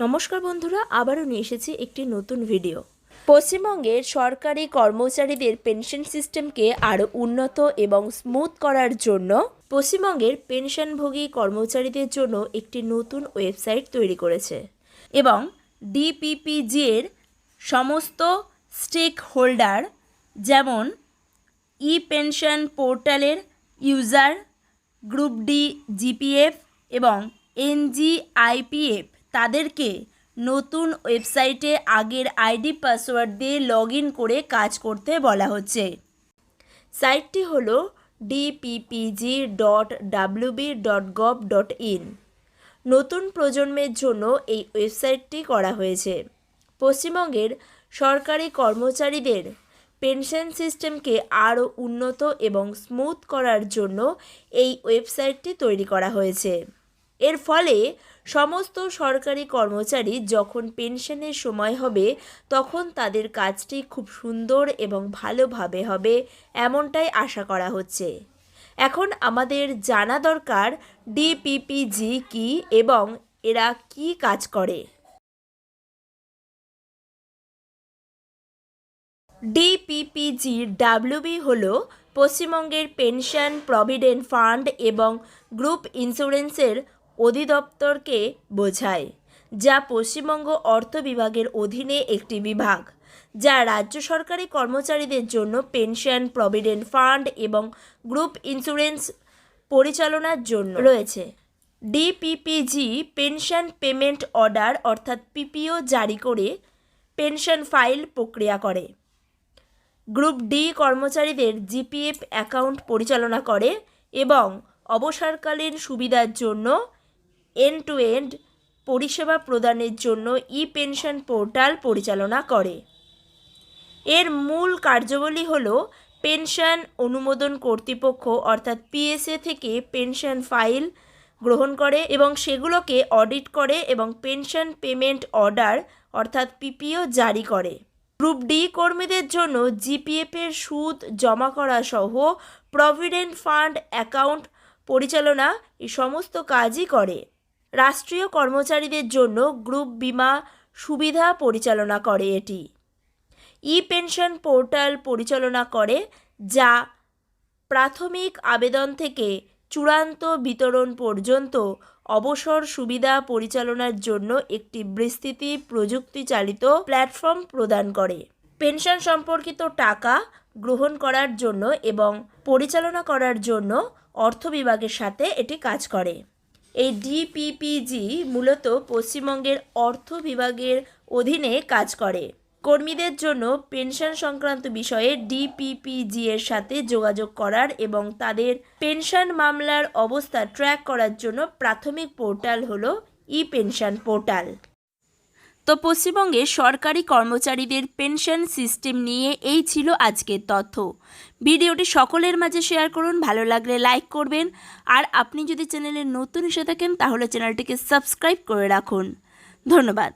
নমস্কার বন্ধুরা, আবারও নিয়ে এসেছি একটি নতুন ভিডিও পশ্চিমবঙ্গের সরকারি কর্মচারীদের পেনশন সিস্টেমকে আরও উন্নত এবং স্মুথ করার জন্য পশ্চিমবঙ্গের পেনশনভোগী কর্মচারীদের জন্য একটি নতুন ওয়েবসাইট তৈরি করেছে এবং ডিপিপিজি এর সমস্ত স্টেক হোল্ডার যেমন ই পেনশন পোর্টালের ইউজার গ্রুপ ডি জিপিএফ এবং এনজিআইপিএফ তাদেরকে নতুন ওয়েবসাইটে আগের আইডি, পাসওয়ার্ড দিয়ে লগ করে কাজ করতে বলা হচ্ছে। সাইটটি হলো DPPG dot WB dot gov dot in নতুন প্রজন্মের জন্য এই ওয়েবসাইটটি করা হয়েছে। পশ্চিমবঙ্গের সরকারি কর্মচারীদের পেনশন সিস্টেমকে আরও উন্নত এবং স্মুথ করার জন্য এই ওয়েবসাইটটি তৈরি করা হয়েছে। এর ফলে সমস্ত সরকারি কর্মচারী যখন পেনশনের সময় হবে, তখন তাদের কাজটি খুব সুন্দর এবং ভালোভাবে হবে এমনটাই আশা করা হচ্ছে। এখন আমাদের জানা দরকার ডিপিপিজি কি এবং এরা কি কাজ করে। ডিপিপিজি ডাব্লিউবি হল পশ্চিমবঙ্গের পেনশন প্রভিডেন্ট ফান্ড এবং গ্রুপ ইন্স্যুরেন্সের অধিদপ্তরকে বোঝায়, যা পশ্চিমবঙ্গ অর্থ বিভাগের অধীনে একটি বিভাগ, যা রাজ্য সরকারি কর্মচারীদের জন্য পেনশন, প্রভিডেন্ট ফান্ড এবং গ্রুপ ইন্স্যুরেন্স পরিচালনার জন্য রয়েছে। ডিপিপিজি পেনশন পেমেন্ট অর্ডার অর্থাৎ পিপিও জারি করে পেনশন ফাইল প্রক্রিয়া করে। গ্রুপ ডি কর্মচারীদের জিপিএফ অ্যাকাউন্ট পরিচালনা করে এবং অবসরকালীন সুবিধার জন্য এন্ড টু এন্ড পরিষেবা প্রদানের জন্য ই পেনশন পোর্টাল পরিচালনা করে। এর মূল কার্যাবলী হল পেনশন অনুমোদন কর্তৃপক্ষ অর্থাৎ পিএসএ থেকে পেনশন ফাইল গ্রহণ করে এবং সেগুলোকে অডিট করে এবং পেনশন পেমেন্ট অর্ডার অর্থাৎ পিপিও জারি করে। গ্রুপ ডি কর্মীদের জন্য জিপিএফের সুদ জমা করা সহ প্রভিডেন্ট ফান্ড অ্যাকাউন্ট পরিচালনা এই সমস্ত কাজই করে। রাষ্ট্রীয় কর্মচারীদের জন্য গ্রুপ বিমা সুবিধা পরিচালনা করে এটি। ই পেনশন পোর্টাল পরিচালনা করে, যা প্রাথমিক আবেদন থেকে চূড়ান্ত বিতরণ পর্যন্ত অবসর সুবিধা পরিচালনার জন্য একটি বিস্তৃতি প্রযুক্তি চালিত প্ল্যাটফর্ম প্রদান করে। পেনশন সম্পর্কিত টাকা গ্রহণ করার জন্য এবং পরিচালনা করার জন্য অর্থ বিভাগের সাথে এটি কাজ করে। এই ডিপিপিজি মূলত পশ্চিমবঙ্গের অর্থ বিভাগের অধীনে কাজ করে। কর্মীদের জন্য পেনশন সংক্রান্ত বিষয়ে ডিপিপিজি এর সাথে যোগাযোগ করার এবং তাদের পেনশন মামলার অবস্থা ট্র্যাক করার জন্য প্রাথমিক পোর্টাল হল ই পেনশন পোর্টাল। তো পশ্চিমবঙ্গে সরকারি কর্মচারীদের পেনশন সিস্টেম নিয়ে এই ছিল আজকের তথ্য। ভিডিওটি সকলের মাঝে শেয়ার করুন, ভালো লাগলে লাইক করবেন। আর আপনি যদি চ্যানেলে নতুন এসে থাকেন, তাহলে চ্যানেলটিকে সাবস্ক্রাইব করে রাখুন। ধন্যবাদ।